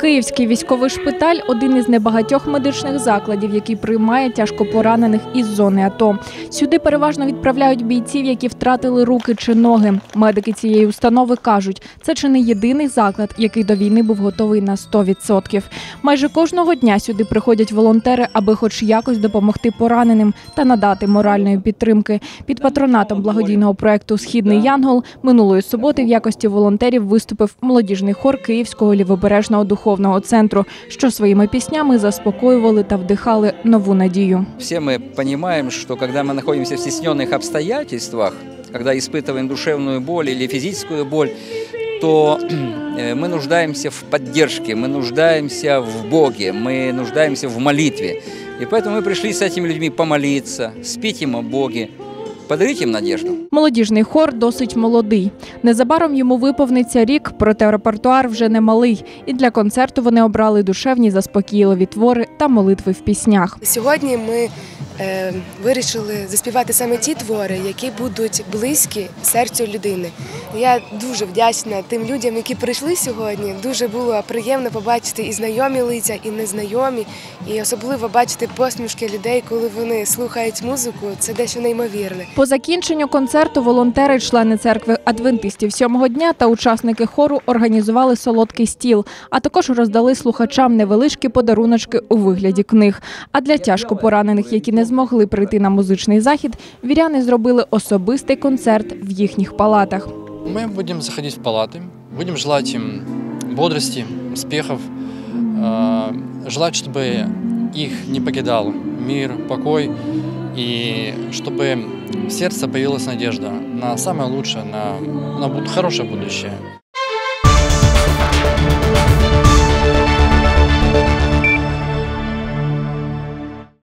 Київський військовий шпиталь один із небагатьох медичних закладів, який приймає тяжкопоранених із зони АТО. Сюди переважно відправляють бійців, які втратили руки чи ноги. Медики цієї установи кажуть, це чи не єдиний заклад, який до війни був готовий на 100%. Майже кожного дня сюди приходять волонтери, аби хоч якось допомогти пораненим та надати моральної підтримки. Під патронатом благодійного проекту Східний Янгол минулої суботи в якості волонтерів виступив молодіжний хор Київського лівобережного духовного центру, що своїми піснями заспокоювали та вдихали нову надію. Все мы понимаем, что когда мы находимся в стесненных обстоятельствах, когда испытываем душевную боль или физическую боль, то э, мы нуждаемся в поддержке, мы нуждаемся в Боге, мы нуждаемся в молитве. И поэтому мы пришли с этими людьми помолиться, спеть им о Боге, подарить їм надіжду. Молодіжний хор досить молодий. Незабаром йому виповниться рік, проте репертуар вже не малий. І для концерту вони обрали душевні заспокійливі твори та молитви в піснях. Сьогодні ми вирішили заспівати саме ті твори, які будуть близькі серцю людини. Я дуже вдячна тим людям, які прийшли сьогодні. Дуже було приємно побачити і знайомі лиця, і незнайомі, і особливо бачити посмішки людей, коли вони слухають музику. Це дещо неймовірне. По закінченню концерту волонтери, члени церкви адвентистів сьомого дня та учасники хору організували солодкий стіл, а також роздали слухачам невеличкі подаруночки у вигляді книг. А для тяжко поранених, які не змогли прийти на музичний захід, віряни зробили особистий концерт в їхніх палатах. Мы будем заходить в палаты, будем желать им бодрости, успехов, э, желать, чтобы их не покидал мир, покой, и чтобы в сердце появилась надежда на самое лучшее, на, на буд- хорошее будущее.